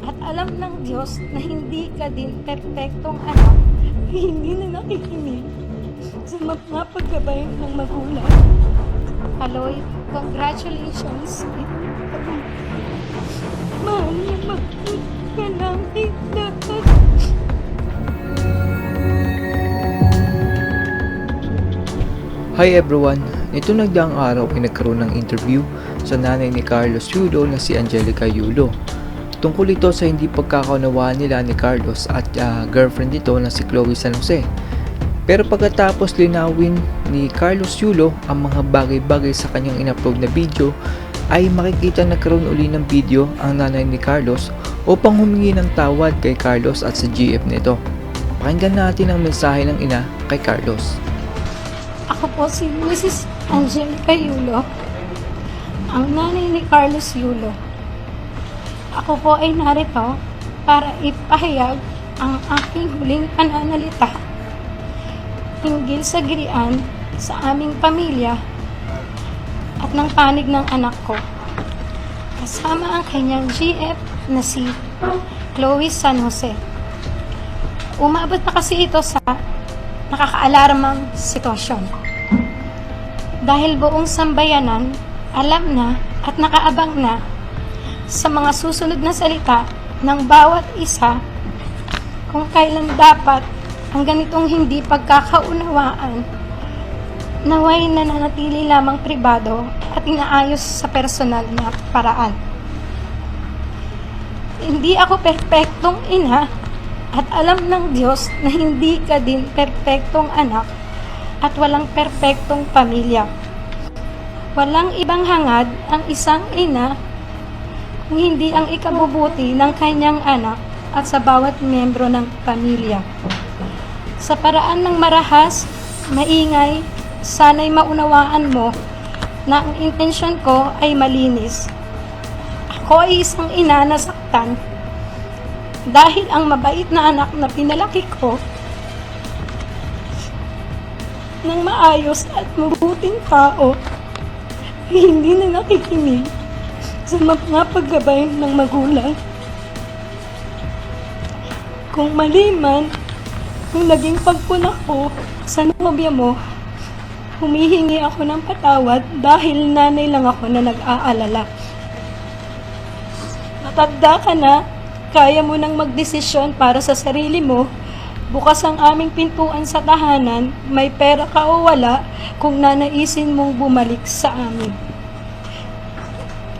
At alam ng Diyos na hindi ka din perpektong anak, hindi na nakikinig sa mga paggabay ng magulang. Aloy, congratulations. Mahal na ka namin lahat. Hi everyone! Ito nagdaang araw ay nagkaroon ng interview sa nanay ni Carlos Yulo na si Angelica Yulo. Tungkol ito sa hindi pagkakaunawaan nila ni Carlos at ah, girlfriend nito na si Chloe San Jose. Pero pagkatapos linawin ni Carlos Yulo ang mga bagay-bagay sa kanyang in-upload na video ay makikita nagkaroon uli ng video ang nanay ni Carlos upang humingi ng tawad kay Carlos at sa GF nito. Pakinggan natin ang mensahe ng ina kay Carlos. Ako po si Mrs. Angelica Yulo, ang nanay ni Carlos Yulo. Ako po ay narito para ipahayag ang aking huling pananalita hinggil sa girian sa aming pamilya at ng panig ng anak ko. Kasama ang kanyang GF na si Chloe San Jose. Umabot na kasi ito sa nakakaalarmang sitwasyon. Dahil buong sambayanan, alam na at nakaabang na sa mga susunod na salita ng bawat isa kung kailan dapat ang ganitong hindi pagkakaunawaan naway nananatili lamang pribado at inaayos sa personal na paraan. Hindi ako perpektong ina at alam ng Diyos na hindi ka din perpektong anak at walang perpektong pamilya. Walang ibang hangad ang isang ina kung hindi ang ikabubuti ng kanyang anak at sa bawat miyembro ng pamilya. Sa paraan ng marahas, maingay, sana'y maunawaan mo na ang intensyon ko ay malinis. Ako ay isang ina na saktan dahil ang mabait na anak na pinalaki ko ng maayos at mabuting tao hindi na nakikinig sa mga paggabay ng magulang. Kung mali man, kung naging pagpuna ko sa nobya mo, humihingi ako ng patawad dahil nanay lang ako na nag-aalala. Matanda ka na, kaya mo nang magdesisyon para sa sarili mo, bukas ang aming pintuan sa tahanan, may pera ka o wala, kung nanaisin mong bumalik sa amin.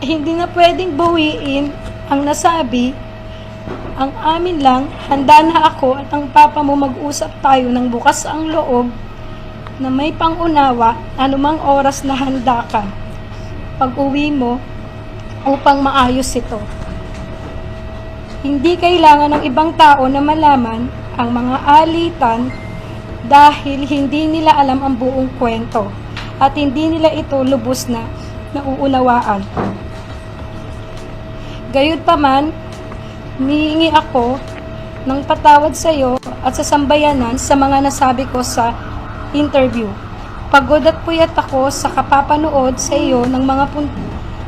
Hindi na pwedeng bawiin ang nasabi, ang amin lang, handa na ako at ang papa mo mag-usap tayo ng bukas ang loob na may pangunawa anumang oras na handa ka pag uwi mo upang maayos ito. Hindi kailangan ng ibang tao na malaman ang mga alitan dahil hindi nila alam ang buong kwento at hindi nila ito lubos na nauunawaan. Gayunpaman, Humihingi ako ng patawad sa iyo at sa sambayanan sa mga nasabi ko sa interview. Pagod at puyat ako sa kapapanood sa iyo ng mga pun-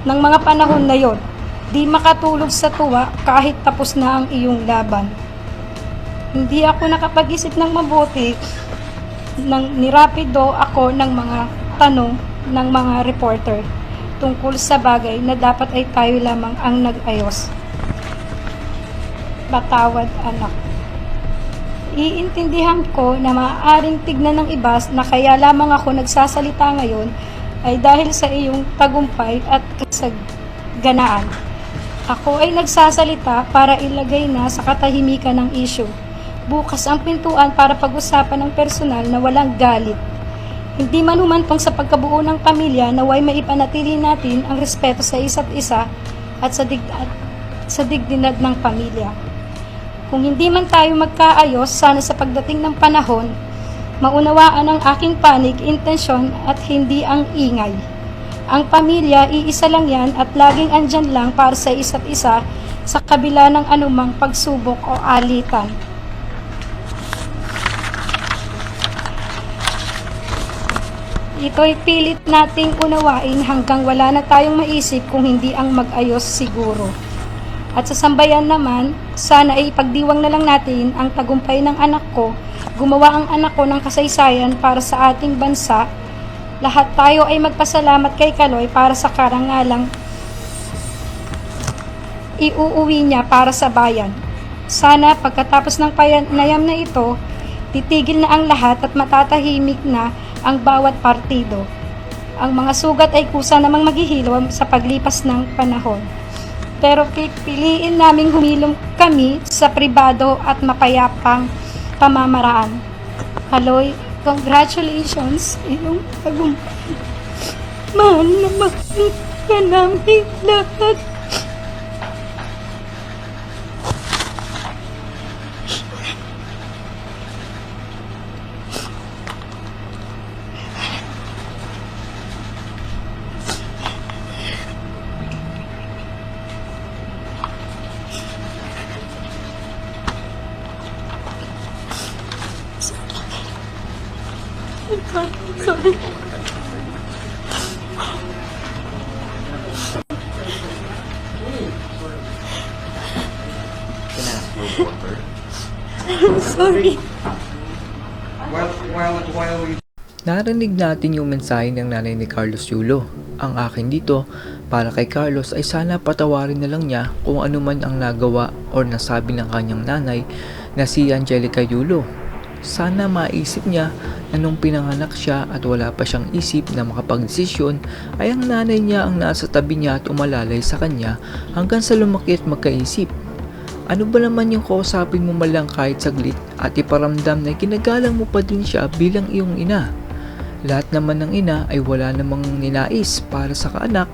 ng mga panahon na yon. Di makatulog sa tuwa kahit tapos na ang iyong laban. Hindi ako nakapag-isip ng mabuti nang nirapido ako ng mga tanong ng mga reporter tungkol sa bagay na dapat ay tayo lamang ang nag-ayos patawad anak. Iintindihan ko na maaaring tignan ng iba na kaya lamang ako nagsasalita ngayon ay dahil sa iyong tagumpay at kasaganaan. Ako ay nagsasalita para ilagay na sa katahimikan ng issue. Bukas ang pintuan para pag-usapan ng personal na walang galit. Hindi man humantong sa pagkabuo ng pamilya naway maipanatili natin ang respeto sa isa't isa at sa, dig sa digdinag ng pamilya. Kung hindi man tayo magkaayos, sana sa pagdating ng panahon, maunawaan ang aking panig, intensyon at hindi ang ingay. Ang pamilya, iisa lang yan at laging andyan lang para sa isa't isa sa kabila ng anumang pagsubok o alitan. Ito'y pilit nating unawain hanggang wala na tayong maisip kung hindi ang mag-ayos siguro. At sa sambayan naman, sana ay ipagdiwang na lang natin ang tagumpay ng anak ko. Gumawa ang anak ko ng kasaysayan para sa ating bansa. Lahat tayo ay magpasalamat kay Kaloy para sa karangalang iuuwi niya para sa bayan. Sana pagkatapos ng panayam na ito, titigil na ang lahat at matatahimik na ang bawat partido. Ang mga sugat ay kusa namang maghihilom sa paglipas ng panahon. Pero pipiliin naming humilom kami sa pribado at mapayapang pamamaraan. Kaloy, congratulations iyong tagumpay. Mahal na mahal ka namin lahat. Sorry. Sorry. While, while, while we Narinig natin yung mensahe ng nanay ni Carlos Yulo. Ang akin dito, para kay Carlos ay sana patawarin na lang niya kung ano man ang nagawa or nasabi ng kanyang nanay na si Angelica Yulo. Sana maisip niya na nung pinanganak siya at wala pa siyang isip na makapagdesisyon ay ang nanay niya ang nasa tabi niya at umalalay sa kanya hanggang sa lumaki at magkaisip. Ano ba naman yung kausapin mo malang kahit saglit at iparamdam na kinagalang mo pa din siya bilang iyong ina? Lahat naman ng ina ay wala namang ninais para sa kaanak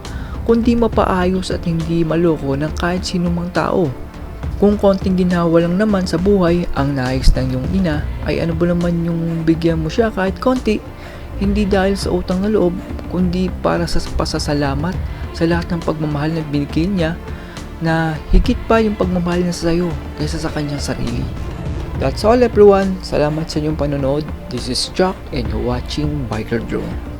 kundi mapaayos at hindi maloko ng kahit sino mang tao. Kung konting ginhawa lang naman sa buhay ang nais ng iyong ina ay ano ba naman yung bigyan mo siya kahit konti hindi dahil sa utang na loob kundi para sa pasasalamat sa lahat ng pagmamahal na binigay niya na higit pa yung pagmamahal niya sa iyo kaysa sa kanyang sarili. That's all everyone. Salamat sa inyong panonood. This is Chuck and you're watching Biker Drone.